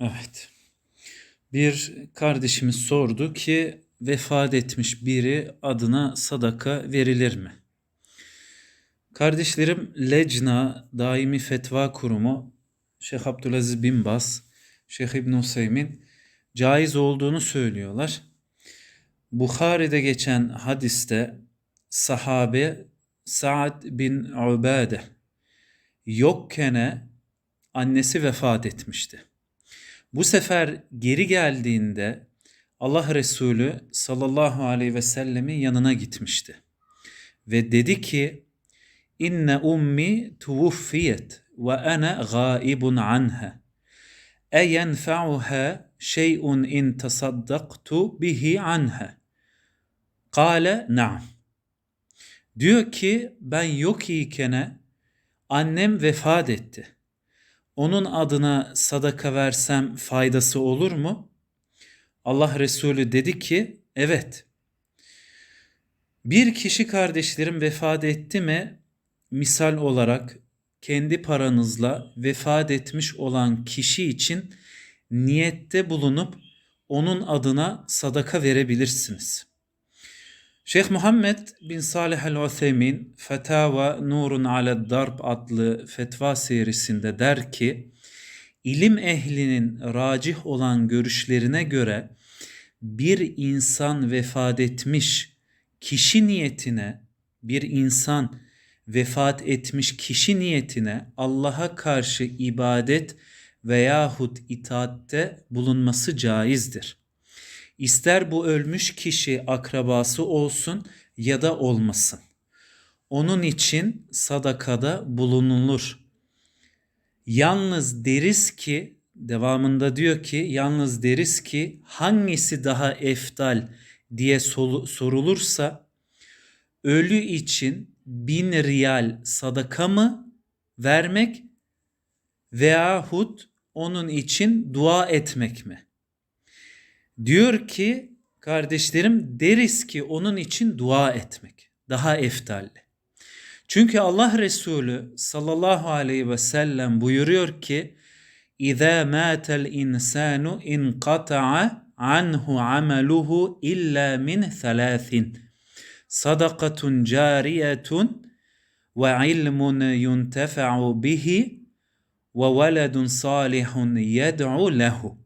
Evet. Bir kardeşimiz sordu ki vefat etmiş biri adına sadaka verilir mi? Kardeşlerim Lecna Daimi Fetva Kurumu Şeyh Abdülaziz bin Baz, Şeyh İbn Hüseyin caiz olduğunu söylüyorlar. Bukhari'de geçen hadiste sahabe Sa'd bin Ubade yokkene annesi vefat etmişti. Bu sefer geri geldiğinde Allah Resulü sallallahu aleyhi ve sellemin yanına gitmişti. Ve dedi ki inne ummi tuvuffiyet ve ana gaibun anha. E yenfa'uha şey'un in tasaddaqtu bihi anha. Kale na'am. Diyor ki ben yok iken annem vefat etti. Onun adına sadaka versem faydası olur mu? Allah Resulü dedi ki evet. Bir kişi kardeşlerim vefat etti mi misal olarak kendi paranızla vefat etmiş olan kişi için niyette bulunup onun adına sadaka verebilirsiniz. Şeyh Muhammed bin Salih el-Uthaymin Fetava Nurun ala Darb adlı fetva serisinde der ki ilim ehlinin racih olan görüşlerine göre bir insan vefat etmiş kişi niyetine bir insan vefat etmiş kişi niyetine Allah'a karşı ibadet veyahut itaatte bulunması caizdir. İster bu ölmüş kişi akrabası olsun ya da olmasın. Onun için sadakada bulunulur. Yalnız deriz ki devamında diyor ki yalnız deriz ki hangisi daha eftal diye sorulursa ölü için bin riyal sadaka mı vermek veyahut onun için dua etmek mi? Diyor ki kardeşlerim deriz ki onun için dua etmek daha eftalli. Çünkü Allah Resulü sallallahu aleyhi ve sellem buyuruyor ki İza matel insanu inqata'a anhu ameluhu illa min thalathin sadakatun cariyetun ve ilmun yuntefa'u bihi ve veledun salihun yed'u lehu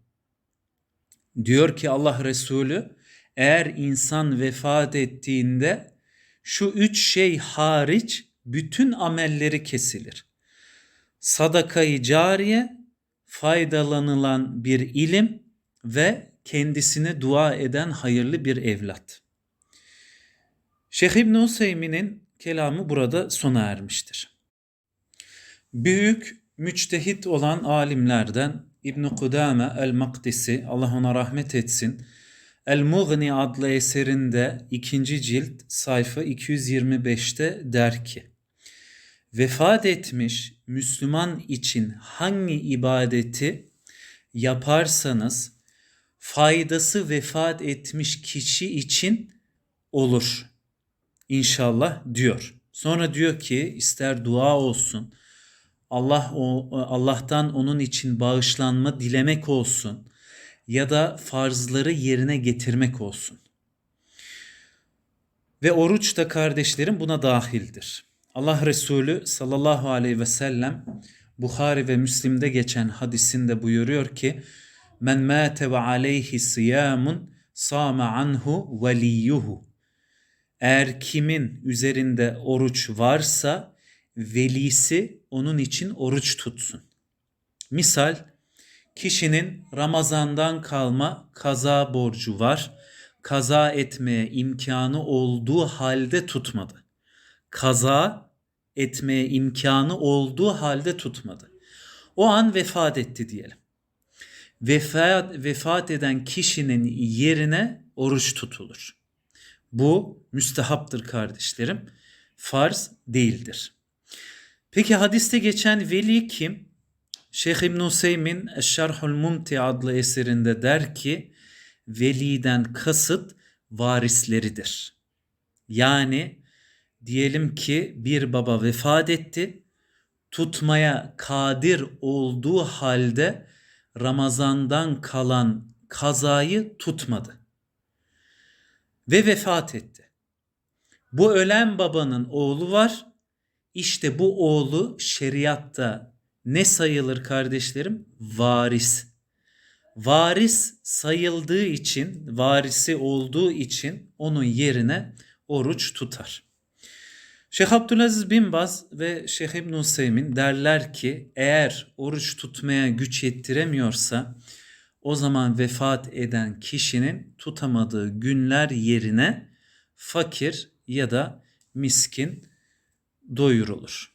Diyor ki Allah Resulü eğer insan vefat ettiğinde şu üç şey hariç bütün amelleri kesilir. Sadakayı cariye, faydalanılan bir ilim ve kendisine dua eden hayırlı bir evlat. Şeyh İbn Hüseyin'in kelamı burada sona ermiştir. Büyük müçtehit olan alimlerden İbn Kudame el-Makdisi Allah ona rahmet etsin. El-Mughni adlı eserinde ikinci cilt sayfa 225'te der ki Vefat etmiş Müslüman için hangi ibadeti yaparsanız faydası vefat etmiş kişi için olur. İnşallah diyor. Sonra diyor ki ister dua olsun, Allah o Allah'tan onun için bağışlanma dilemek olsun ya da farzları yerine getirmek olsun. Ve oruç da kardeşlerim buna dahildir. Allah Resulü sallallahu aleyhi ve sellem Bukhari ve Müslim'de geçen hadisinde buyuruyor ki Men mâte ve aleyhi siyamun sâme anhu veliyuhu. Eğer kimin üzerinde oruç varsa velisi onun için oruç tutsun. Misal kişinin Ramazandan kalma kaza borcu var. Kaza etmeye imkanı olduğu halde tutmadı. Kaza etmeye imkanı olduğu halde tutmadı. O an vefat etti diyelim. Vefat, vefat eden kişinin yerine oruç tutulur. Bu müstehaptır kardeşlerim. Farz değildir. Peki hadiste geçen veli kim? Şeyh İbn Hüseyin Şerhul Mumti adlı eserinde der ki veliden kasıt varisleridir. Yani diyelim ki bir baba vefat etti. Tutmaya kadir olduğu halde Ramazan'dan kalan kazayı tutmadı ve vefat etti. Bu ölen babanın oğlu var. İşte bu oğlu şeriatta ne sayılır kardeşlerim? Varis. Varis sayıldığı için, varisi olduğu için onun yerine oruç tutar. Şeyh Abdülaziz bin Baz ve Şeyh İbn Hüseyin derler ki eğer oruç tutmaya güç yettiremiyorsa o zaman vefat eden kişinin tutamadığı günler yerine fakir ya da miskin doyurulur.